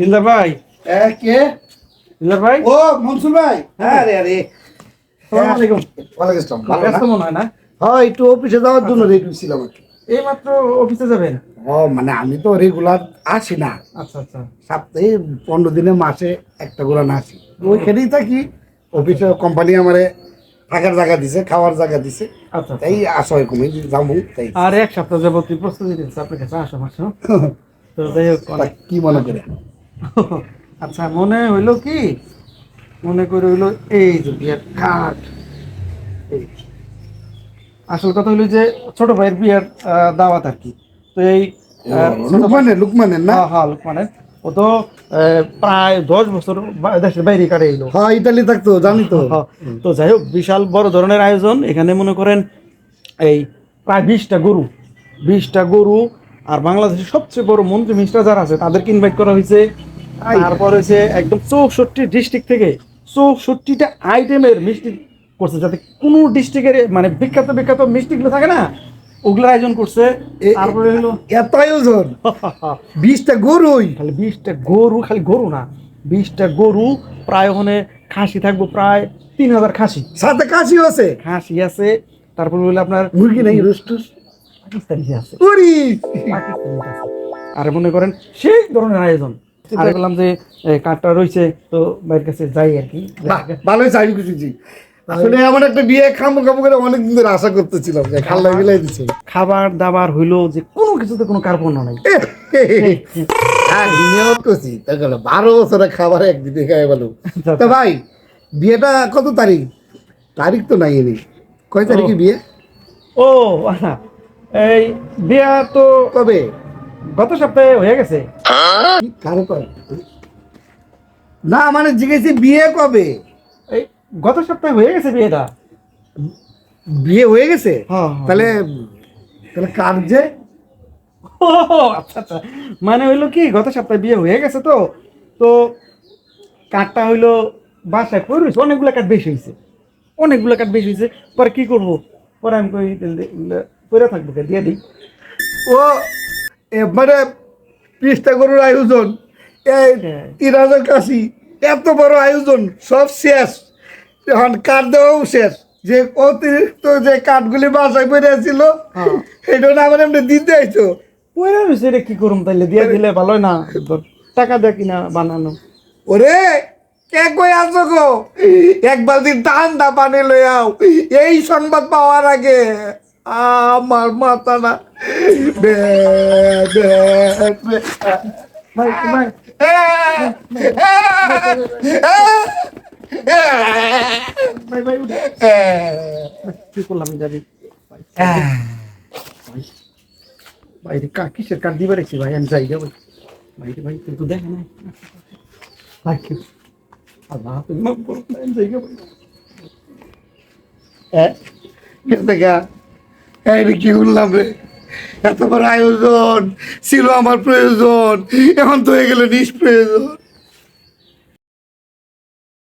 দিলদার ভাই। কে? দিলদার ভাই? ও মনসুর ভাই। হ্যাঁ রে আরে। আসসালামু আলাইকুম ওয়ালাইকুম আসসালাম। ভালো ব্যস্ত না? মনে হয় না? হ্যাঁ একটু অফিসে যাওয়ার জন্য রেডি ছিলাম আর এই মাত্র অফিসে যাবেন? ও মানে আমি তো রেগুলার আসি না। আচ্ছা আচ্ছা। সপ্তাহে পনেরো দিনে মাসে একটা করে না আসি। ওইখানেই থাকি। অফিসে কোম্পানি আমারে থাকার জায়গা দিছে খাওয়ার জায়গা দিছে। আচ্ছা তাই আসো এরকম যাব তাই। আর এক সপ্তাহ যাবত প্রস্তুতি দিচ্ছে আপনার কাছে আসো মাসো তো যাই হোক কি মনে করে আচ্ছা মনে হইল কি? মনে করে হইল এই যে বিয়ের এই। আসল কথা হইল যে ছোট ভাইয়ের বিয়ের দাওয়াত আর কি। তো এই লুকমানের লুকমানের না? হ্যাঁ হ্যাঁ লোকমানের। ও তো প্রায় দশ বছর দেশের বাইরে কাটে এলো। হ্যাঁ ইতালি থাকতো জানি তো। হ্যাঁ, তো যাই হোক বিশাল বড় ধরনের আয়োজন। এখানে মনে করেন এই প্রায় বিশটা গরু। বিশটা গরু। আর বাংলাদেশের সবচেয়ে বড় মন্ত্রী মিনিস্টার যারা আছে তাদেরকে ইনভাইট করা হয়েছে। তারপর হয়েছে একদম চৌষট্টি ডিস্ট্রিক্ট থেকে চৌষট্টিটা আইটেমের মিষ্টি করছে যাতে কোনো ডিস্ট্রিক্টের মানে বিখ্যাত বিখ্যাত মিষ্টিগুলো থাকে না ওগুলো আয়োজন করছে। তারপরে হলো? এত আয়োজন। বিশটা গরুই। খালি বিশটা গরু খালি গরু না বিশটা গরু প্রায় ওখানে খাসি থাকব প্রায় তিন হাজার খাসি। সাথে কাশি আছে। খাসি আছে তারপর হলো আপনার মুরগি নাই রুস্টুস পাকিস্তানি আছে। পাকিস্তানি আছে। আর মনে করেন সেই ধরনের আয়োজন আর বললাম যে কার্ডটা রয়েছে তো কাছে যাই আর কি। ভালোই চাই আসলে এমন একটা বিয়ে খামো খামো করে অনেক দিন ধরে আশা করতেছিলাম যে খাল্লা মিলাই দিচ্ছে খাবার দাবার হইল যে কোনো কিছুতে কোনো কার্পণ্য নাই। হ্যাঁ নিয়ত করছি। তাই বারো বছরের খাবার একদিনে খাই ভালো তো ভাই বিয়েটা কত তারিখ? তারিখ তো নাই এনে। কয় তারিখে বিয়ে? ও আচ্ছা। এই বিয়া তো কবে? গত সপ্তাহে হয়ে গেছে? কারও কয়? না মানে জিজ্ঞেসি বিয়ে কবে? এই গত সপ্তাহে হয়ে গেছে বিয়েটা। বিয়ে হয়ে গেছে? হ্যাঁ, তাহলে তাহলে কার যে? আচ্ছা আচ্ছা। মানে হইল কি গত সপ্তাহে বিয়ে হয়ে গেছে তো তো কাঠটা হইল বাসায় কই রয়েছে অনেকগুলো কাঠ বেশি হয়েছে অনেকগুলো কাঠ বেশি হয়েছে পরে কি করব? পরে আমি কই থাকব দিয়ে দিই। ও এবারে পিসটা গরুর আয়োজন। এই। তিন হাজার কাশি এত বড় আয়োজন সব শেষ। এখন কাঠ দেওয়াও শেষ। যে অতিরিক্ত যে কাঠগুলি বাসায় পড়ে ছিল হ্যাঁ। এটা না আমার এমনি দিতে আইছো পরে রয়েছে কি করুম তাইলে? দিয়ে দিলে ভালো না টাকা দিয়ে কিনা বানানো। ওরে কে কই আছো গো? এক বালতি ঠান্ডা পানি লই আও। এই সংবাদ পাওয়ার আগে। আমার মাথা না বে বে বে ভাই ভাই ভাই ভাই উঠে কি করলাম যাবি ভাই রে কা কিসের কাঠ দিবে রেখেছি ভাই আমি যাই গে ভাই ভাই রে ভাই তুই তো দেখে নাই ভাই কি আল্লাহ তুমি মাফ করো আমি যাই গে ভাই দেখা রে কি করলাম রে? এত বড় আয়োজন ছিল আমার প্রয়োজন। এখন তো হয়ে গেল নিষ্প্রয়োজন।